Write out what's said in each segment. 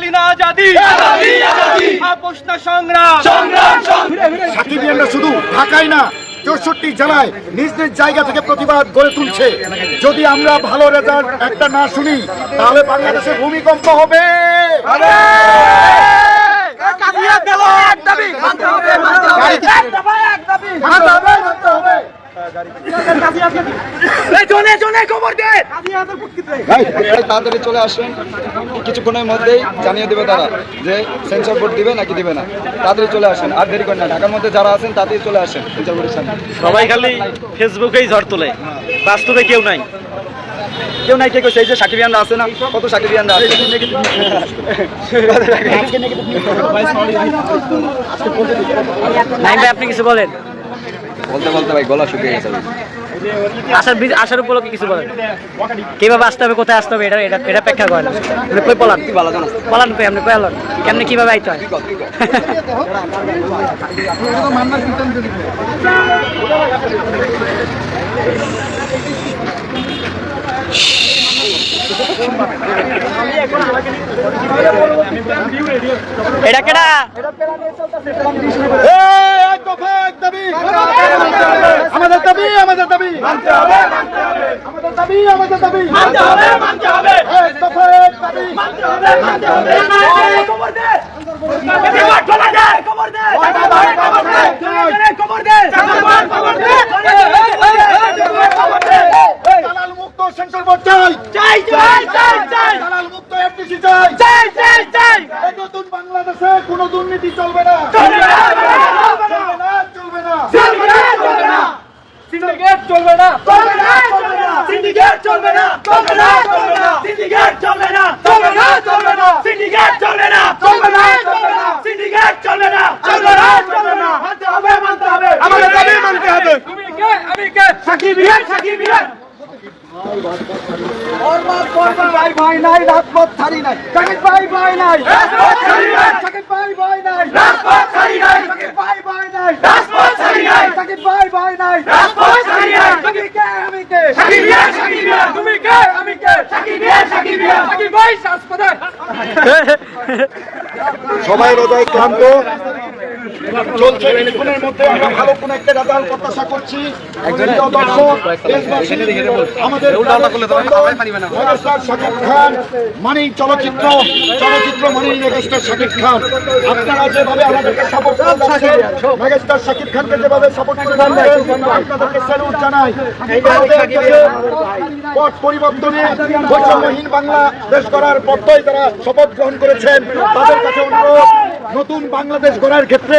দালালি আজাদি? আপোষ না সংগ্রাম। শুধু ঢাকায় না চৌষট্টি জেলায় নিজ নিজ জায়গা থেকে প্রতিবাদ গড়ে তুলছে। যদি আমরা ভালো রেজাল্ট একটা না শুনি তাহলে বাংলাদেশে ভূমিকম্প হবে, মানতে হবে। ভাই আপনারা তাড়াতাড়ি চলে আসেন। কিছুক্ষণের মধ্যেই জানিয়ে দেবে তারা যে সেন্সর বোর্ড দিবে নাকি দিবে না। তাড়াতাড়ি চলে আসেন আর দেরি করেন না। ঢাকার মধ্যে যারা আছেন তাড়াতাড়ি চলে আসেন সেন্সর বোর্ডের সামনে। সবাই খালি ফেসবুকেই ঝড় তোলে। বাস্তবে কেউ নাই। কেউ নাই কে সেই যে সাকিবিয়ানরা আছে না কত সাকিবিয়ানরা আছে? নাইম ভাই আপনি কিছু বলেন। বলতে বলতে ভাই গলা শুকিয়ে গেছে আসার আসার উপলক্ষে কিছু বলেন। কীভাবে আসতে হবে কোথায় আসতে হবে এটা এটা এটা প্রেক্ষা করেন। আপনি কই পলান কি ভালো জানো? পলান কই আপনি কই আলোন কেমনে কীভাবে আইতে হয়? এটা কেডা এই, এক দফা, এক দাবি। আমাদের দাবি আমাদের দাবি আমাদের দাবি আমাদের দাবি এক দফা, এক দাবি। দালাল মুক্ত সেন্সর বোর্ড চাই দালাল মুক্ত এফডিসি চাই এই নতুন বাংলাদেশে কোনো দুর্নীতি চলবে না চলবে না চলবে না সিন্ডিকেট চলবে না চলবে না সিন্ডিকেট চলবে না চলবে না সিন্ডিকেট চলবে না চলবে না চলবে না। সিন্ডিকেট চলবে না চলবে না চলবে না। সিন্ডিকেট চলবে না চলবে না চলবে না। মানতে হবে মানতে হবে। আমাদের দাবি মানতে হবে। তুমি কে? আমি কে? সাকিব বিহার সাকিব বিহার ভাই ভাই নাই রাজপথ ছাড়ি নাই। সাকিব ভাই ভাই নাই। রাজপথ ছাড়ি নাই। সাকিব ভাই ভাই নাই। রাজপথ ছাড়ি নাই। সাকিব ভাই ভাই নাই। রাজপথ ছাড়ি নাই। সাকিব ভাই ভাই নাই। রাজপথ ছাড়ি নাই। তুমি কে? সাকিব তুমি কে? আমি কে? সাকিব বিহার সাকিব বিহার সাকিব ভাই হাসপাতাল সবাই রোজায় ক্লান্ত। চলছে কিছুক্ষণের মধ্যে আমরা ভালো কোনো একটা রেজাল্ট প্রত্যাশা করছি। প্রিয় দর্শক, দেশবাসী, আমাদের শাকিব খান মানেই চলচ্চিত্র চলচ্চিত্র মানেই মেগাস্টার শাকিব খান। আপনারা যেভাবে আমাদেরকে সাপোর্ট মেগাস্টার শাকিব খানকে যেভাবে সাপোর্ট করে যাচ্ছেন আপনাদেরকে স্যালুট জানাই। পথ পরিবর্তনে বৈষম্যহীন বাংলাদেশ গড়ার পথই তারা শপথ গ্রহণ করেছেন। তাদের কাছে অনুরোধ নতুন বাংলাদেশ গড়ার ক্ষেত্রে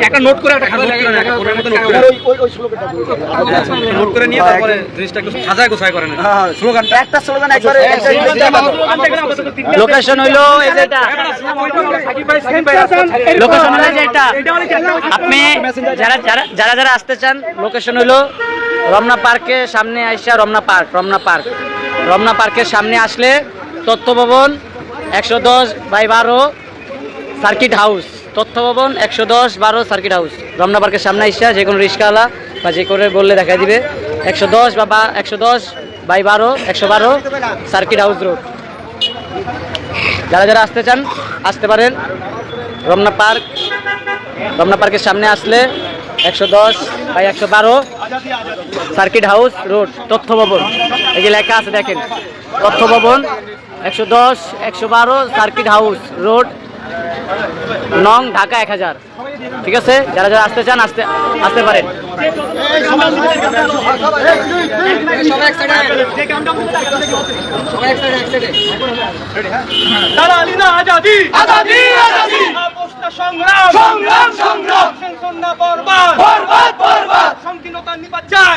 একটা নোট করে নোট করে ওই- ওই- ওই স্লোগানটা বলো। নোট করে নিয়ে তারপরে জিনিসটা একটু সাজায় গোছায় করেন স্লোগানটা। একটা স্লোগান একবারে লোকেশন হইল এই যে এটা। লোকেশন হলো যে এটা। আপনি যারা যারা যারা যারা আসতে চান লোকেশন হইল রমনা পার্কের সামনে আইসা রমনা পার্ক রমনা পার্ক রমনা পার্কের সামনে আসলে তথ্য ভবন একশো দশ বাই বারো সার্কিট হাউস তথ্য ভবন একশো দশ, বারো সার্কিট হাউস। রমনা পার্কের সামনে আইসা যে কোনো রিক্সাওয়ালা বা যে করে বললে দেখা দিবে। একশো দশ বা একশো দশ বাই বারো, একশো বারো সার্কিট হাউস রোড। যারা যারা আসতে চান, আসতে পারেন। রমনা পার্ক, রমনা পার্কের সামনে আসলে একশো দশ বাই একশো বারো সার্কিট হাউস রোড তথ্য ভবন এই যে লেখা আছে, দেখেন। তথ্য ভবন একশো দশ, একশো বারো সার্কিট হাউস রোড নং ঢাকা এক হাজার। ঠিক আছে? যারা যারা আসতে চান আসতে আসতে পারেন। সংগ্রাম। সংগ্রাম সংগ্রাম সন্ধ্যা বরবাদ। বরবাদ বরবাদ সংকীর্ণতা নিপাচার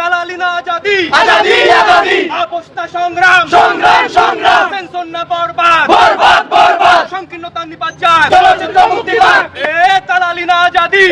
দালালি না আজাদি আজাদি দালালি না আজাদি।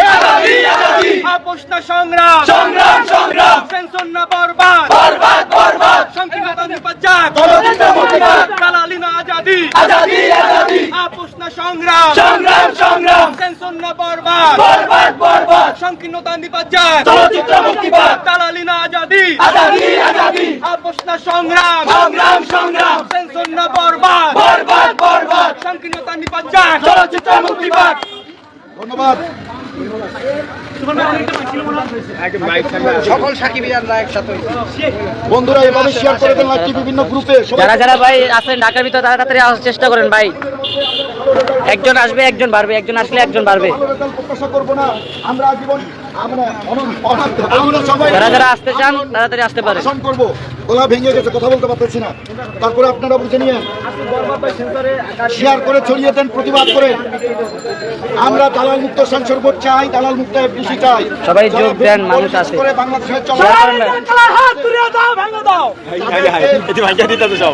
আপোষ না সংগ্রাম। সংগ্রাম সংগ্রাম। পেনশন না বরবাদ। বরবাদ বরবাদ। সংকীর্ণতা নিপাত গণতন্ত্র মুক্তিবাদ দালালি না আজাদি। আজাদি আজাদি। আপোষ না সংগ্রাম। সংগ্রাম সংগ্রাম। পেনশন না বরবাদ। বরবাদ বরবাদ। সংকীর্ণতা নিপাত চলচ্চিত্র মুক্তিবাদ দালালি না আজাদি। আজাদি আজাদি। আপোষ না সংগ্রাম। সংগ্রাম সংগ্রাম। পেনশন না বরবাদ। বরবাদ বরবাদ। সংকীর্ণতা নিপাত চলচ্চিত্র মুক্তিবাদ বন্ধুরা, এভাবে শেয়ার করে দেন বিভিন্ন গ্রুপে যারা যারা ভাই আছেন ঢাকার ভিতরে, তারা তাড়াতাড়ি আসার চেষ্টা করেন ভাই। একজন আসবে একজন বাড়বে একজন আসলে একজন বাড়বে। ভালো রেজাল্ট প্রত্যাশা করব না আমরা জীবন আমরা অনন্ত- অনন্ত- আমরা সবাই যারা যারা আসতে চান তাড়াতাড়ি আসতে পারে শাসন করব গলা ভেঙে গেছে কথা বলতে পারতেছি না তারপরে আপনারা বুঝে নিয়ে শেয়ার করে ছড়িয়ে দেন প্রতিবাদ করে। আমরা দালাল মুক্ত বোর্ড চাই দালাল মুক্ত এফডিসি চাই। সবাই যোগ দেন, মানুষ আছে। করে।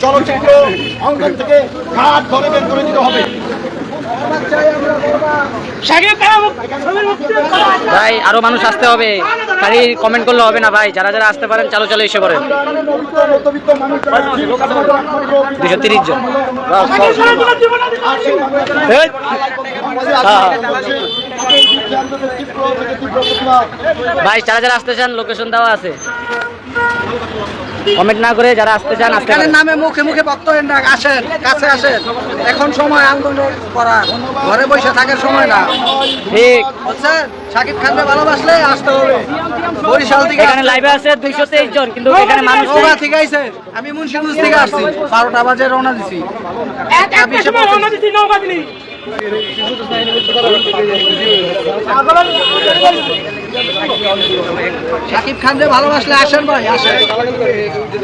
চলচ্চিত্র অঙ্গন থেকে ধরে বের করে দিতে হবে। ভাই আরও মানুষ আসতে হবে। খালি কমেন্ট করলে হবে না ভাই। যারা যারা আসতে পারেন চালো চালো এসে পড়েন। দুশো তিরিশ জন। ভাই যারা যারা আসতে চান লোকেশন দেওয়া আছে। কমেন্ট না করে যারা আসতে চান আসতে নামে মুখে মুখে বক্তব্য না আসেন কাছে আসেন। এখন সময় আন্দোলন করার। ঘরে বসে থাকার সময় না। ঠিক। বুঝছেন শাকিব খানকে ভালোবাসলে আসতে হবে। বরিশাল থেকে এখানে লাইভে আছে দুইশো তেইশ জন কিন্তু এখানে মানুষ ওরা ঠিক আছে। আমি মুন্সিগঞ্জ থেকে আসছি। বারোটা বাজে রওনা দিছি। শাকিব খান যে ভালোবাসলে আসেন ভাই, আসেন।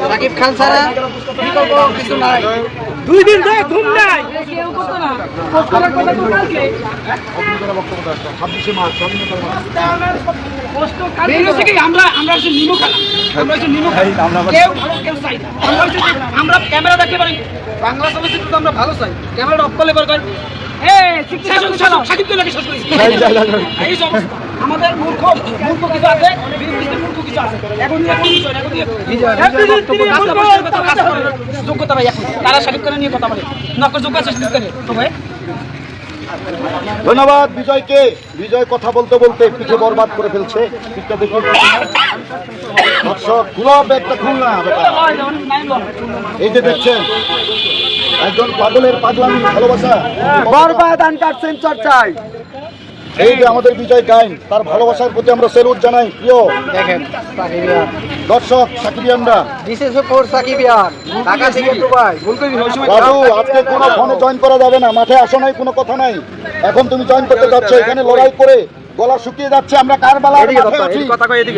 শাকিব খান ছাড়া কিছু নাই। দুই দিন ধরে ঘুম নাই। আমরা ক্যামেরা দেখতে পারি। বাংলা চলচ্চিত্র আমরা ভালো চাই। ক্যামেরাটা অফ করলে পরে কয়, এ, শেষ হচ্ছে, শেষ হচ্ছে, সাকিবকে লাগে শেষ করেছি। এই অবস্থা। আমাদের মূর্খ মূর্খ কিছু আছে মূর্খ কিছু আছে। এখন নিয়ে কোনো কিছু হয় না, এখন নিয়ে- তিনি রাস্তা পাশে কথা কাজ করে। যোগ্যতা ভাই এখন। তারা সাকিব খানের নিয়ে কথা বলে। নকর যোগ্য আছে তো ভাই। ধন্যবাদ বিজয়কে। বিজয় কথা বলতে বলতে পিঠে বরবাদ করে ফেলছে। দর্শক এই যে দেখছেন। একজন পাগলের পাগলামি ভালোবাসা। বরবাদ আনকার চাই। এই যে আমাদের বিজয় গাইন তার ভালোবাসার প্রতি আমরা সেলুট জানাই। প্রিয় দেখেন দর্শক সাকিবিয়ানরা বিশেষ ফোর সাকিবিয়ান ঢাকা থেকে দুবাই। বাবু আজকে কোনো ফোনে জয়েন করা যাবে না। মাঠে আসো নাই কোনো কথা নাই। এখন তুমি জয়েন করতে যাচ্ছ এখানে লড়াই করে গলা শুকিয়ে যাচ্ছে আমরা কারবালার মাঠে আছি।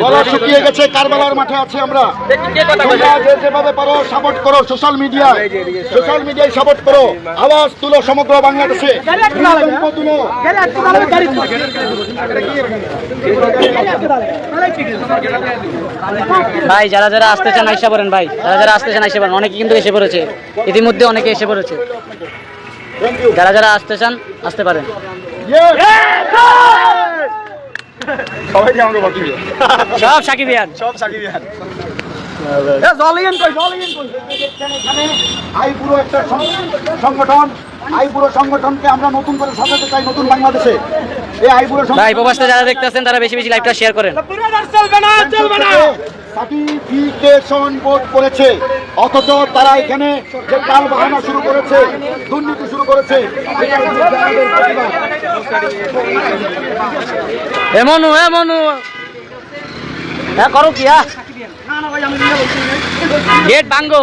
গলা শুকিয়ে গেছে কারবালার মাঠে আছি আমরা। যেভাবে পারো সাপোর্ট করো সোশ্যাল মিডিয়া সোশ্যাল মিডিয়ায় সাপোর্ট করো। আওয়াজ তুলো সমগ্র বাংলাদেশে। ভাই যারা যারা আসতে চান আইসা পড়েন ভাই। যারা যারা আসতে চান আইসা পড়েন অনেকে কিন্তু এসে পড়েছে। ইতিমধ্যে অনেকে এসে পড়েছে। যারা যারা আসতে চান আসতে পারেন। সব সাকিবিয়ান আই পুরো একটা সংগঠন আই সংগঠনকে আমরা নতুন করে সাজাতে চাই নতুন বাংলাদেশে। এই ভাই প্রবাসে যারা দেখতেছেন তারা বেশি বেশি লাইভটা শেয়ার করেন। চলবে না চলবে না সার্টিফিকেশন বোর্ড করেছে। অথচ তারা এখানে যে কাল বাহানা শুরু করেছে, দুর্নীতি শুরু করেছে হ্যাঁ করো কি গেট ভাঙ্গো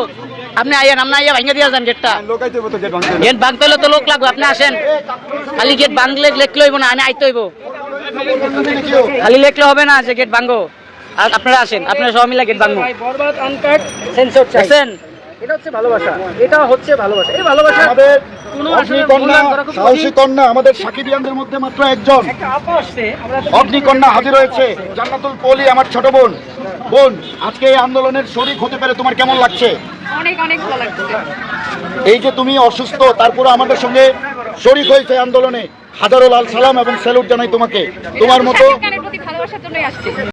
আপনি আইয়েন, আপনি আইয়া ভাঙ্গে দিয়ে যান গেটটা। গেট ভাঙতে হলে তো লোক লাগবে, আপনি আসেন। খালি গেট ভাঙলে লেখলে হইব না, আমি আইতে হইব। খালি লেখলে হবে না যে গেট ভাঙ্গো আপনারা আসেন আপনারা সবাই মিলে গেট ভাঙবো। বরবাদ আনকাট সেন্সর এটা হচ্ছে ভালোবাসা এটা হচ্ছে ভালোবাসা। এই ভালোবাসা আমাদের কোনো আসলে অগ্নিকন্যা আমাদের সাকিবিয়ানদের মধ্যে মাত্র একজন। অগ্নিকন্যা হাজির হয়েছে। জান্নাতুল পলি আমার ছোট বোন। বোন আজকে এই আন্দোলনের শরিক হতে পেরে তোমার কেমন লাগছে? অনেক অনেক ভালো লাগছে। এই যে তুমি অসুস্থ তারপরে আমাদের সঙ্গে শরিক হয়েছে আন্দোলনে। হাজারো লাল সালাম এবং স্যালুট জানাই তোমাকে। তোমার মতো